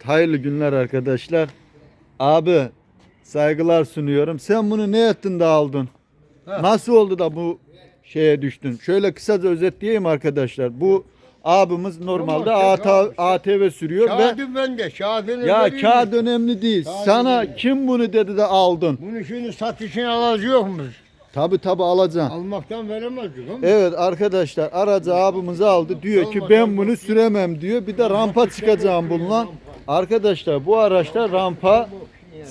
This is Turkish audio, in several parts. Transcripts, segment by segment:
Evet hayırlı günler arkadaşlar. Abi saygılar sunuyorum. Sen bunu ne ettin de aldın? Ha. Nasıl oldu da bu şeye düştün? Şöyle kısaca özetleyeyim arkadaşlar. Bu abimiz normalde Tamam, AT, tamam. ATV sürüyor ve Kağıdı bende. Kağıdını ya vereyim kağıt mi? önemli değil. Kağıdı Sana vereyim. kim bunu dedi de aldın? Bunu şimdi satışını alıcı yokmuş. Tabi tabi alacaksın. Almaktan veremezdik ama. Evet arkadaşlar aracı abimiz aldı. Diyor ki ben bunu süremem diyor. Bir de rampa çıkacağım bununla. Arkadaşlar bu araçta rampa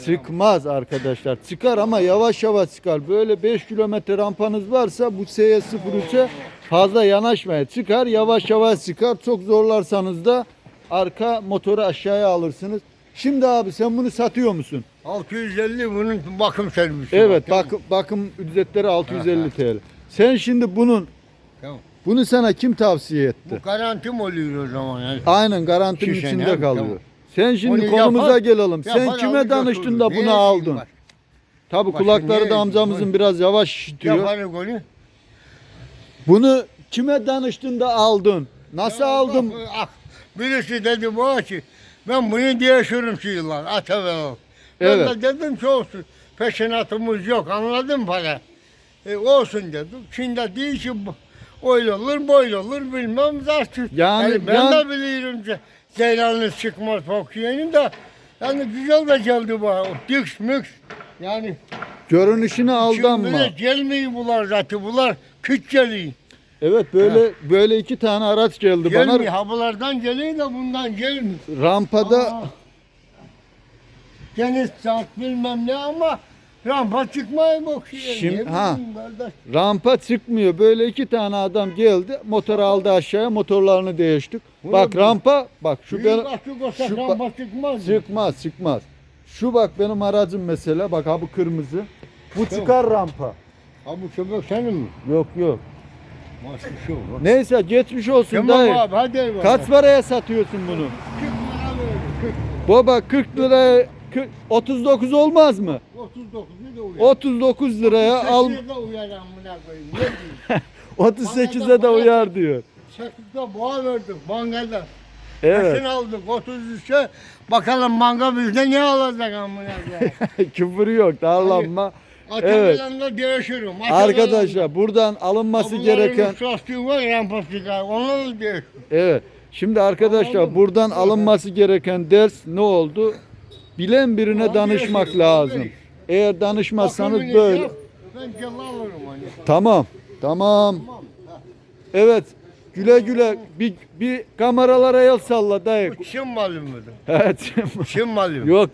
çıkmaz arkadaşlar. Çıkar ama yavaş yavaş çıkar. Böyle 5 kilometre rampanız varsa bu S03'e fazla yanaşmaya çıkar. Yavaş yavaş çıkar. Çok zorlarsanız da arka motoru aşağıya alırsınız. Şimdi abi sen bunu satıyor musun? 650 bunun bakım servisi. Evet Tamam. bakım, bakım ücretleri 650 TL. Sen şimdi bunun Tamam. bunu sana kim tavsiye etti? Bu garantim oluyor o zaman. Yani. Aynen garantinin Şişen, içinde kalıyor. tamam. Sen şimdi Onu konumuza yapar- gelelim. Sen Yapar, kime alır danıştın da Neye bunu diyeyim aldın? bak? Tabi Başka kulakları neye da amcamızın biraz yavaş işitiyor. Yaparız onu. Bunu kime danıştın da aldın? Nasıl Ya aldın? bak, ah, Birisi dedi bana ki ben bunu değişirim şu yıllar Atavel. Ben Evet. de dedim ki olsun. Peşinatımız yok anladın mı para? E, olsun dedim. Şimdi değil ki bu- öyle olur böyle olur bilmem zaten. Yani ben ben- de biliyorum ki Ceylan'ın çıkmaz Fokiye'nin de yani güzel de geldi bana. Diks mix. Yani Görünüşüne aldanma. Şimdi gelmeyi bular zaten bular küç geliyor. Evet böyle böyle iki tane araç geldi Gelmiyor. bana. Ha bulardan geliyor da bundan gelmiyor. Rampada Aa, Deniz saat bilmem ne ama rampa çıkmaya bakıyor. Şimdi- Ne ha. bileyim kardeş. rampa çıkmıyor. Böyle iki tane adam geldi. Motoru aldı aşağıya. Motorlarını değiştik. Bu Bak rampa bak şu Büyük benim açık olsa şu rampa çıkmaz. Çıkmaz çıkmaz. Şu bak benim aracım mesela bak ha bu kırmızı. Bu çıkar rampa. Ha bu köpek senin mi? Yok yok. Başka şey. Neyse geçmiş olsun Tamam dayı. abi hadi eyvallah. Kaç paraya satıyorsun bunu? 40 lira. 40. Baba 40 liraya 40 39 olmaz mı? 39 da uyar. 39 liraya al 38'de uyar amına koyayım. Ne diyeyim? 38'e de uyar diyor. 8'de boğa verdik bankada. Evet. Peşin aldık 33'e. Bakalım banka bizde ne alacak amına koyayım. Küfür yok, darlanma. Evet. Arkadaşlar buradan alınması gereken Lastiği var rampası var. Onları da değişir. Evet. Şimdi arkadaşlar Anladım. buradan alınması gereken ders ne oldu? Bilen birine danışmak lazım. Eğer danışmazsanız böyle. Tamam. Tamam. Evet. Güle güle bir, bir kameralara el salla dayı. Bu Çin malı mıdır? Evet. Çin malı mı? Yok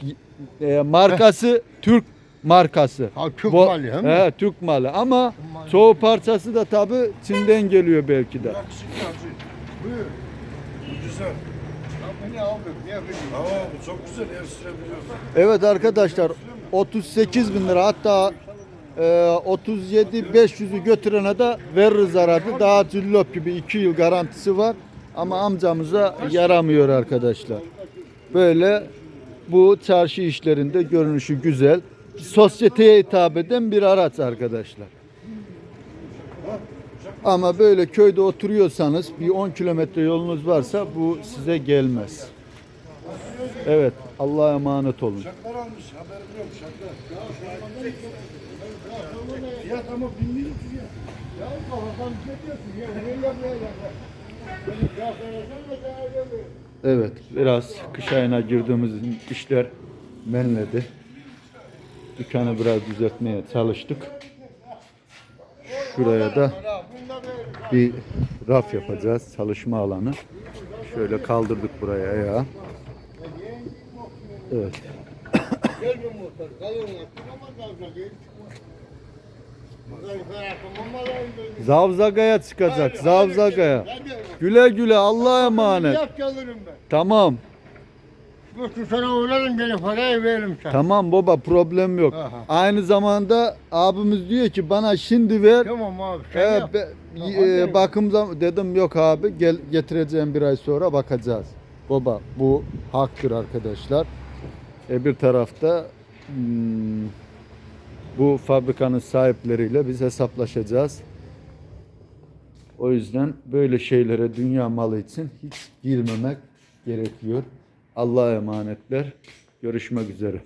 e, markası Türk markası. Ha Türk Bu- malı he mi? He, Türk malı ama çoğu parçası da tabi Çin'den geliyor belki de. Buyur. Güzel. Ha, bu ne abi? Ne bileyim. Çok güzel. Evet arkadaşlar 38 bin lira hatta e, 37 500'ü götürene de veririz aradı. Daha cillop gibi 2 yıl garantisi var ama amcamıza yaramıyor arkadaşlar. Böyle bu çarşı işlerinde görünüşü güzel. Sosyeteye hitap eden bir araç arkadaşlar. Ama böyle köyde oturuyorsanız bir 10 kilometre yolunuz varsa bu size gelmez. Evet Allah'a emanet olun. Şaklar almış haberim yok şaklar. Fiyat ama bin lira fiyat. Ya kafadan ne diyorsun ya? Ne yapıyorsun? Beni ya söylesene de daha öyle. Evet biraz kış ayına girdiğimiz işler menledi. Dükkanı biraz düzeltmeye çalıştık. Şuraya da bir raf yapacağız çalışma alanı. Şöyle kaldırdık buraya ya. Evet. Zavzagaya çıkacak. Zavzagaya. Güle güle Allah'a emanet. Tamam. Götür sana uğrarım gene parayı veririm sana. Tamam baba problem yok. Aha. Aynı zamanda abimiz diyor ki bana şimdi ver. Tamam abi sen yap. be- Tamam, e, bakım zam- dedim yok abi gel getireceğim bir ay sonra bakacağız. Baba bu haktır arkadaşlar. E, bir tarafta hmm, bu fabrikanın sahipleriyle biz hesaplaşacağız. O yüzden böyle şeylere dünya malı için hiç girmemek gerekiyor. Allah'a emanetler. Görüşmek üzere.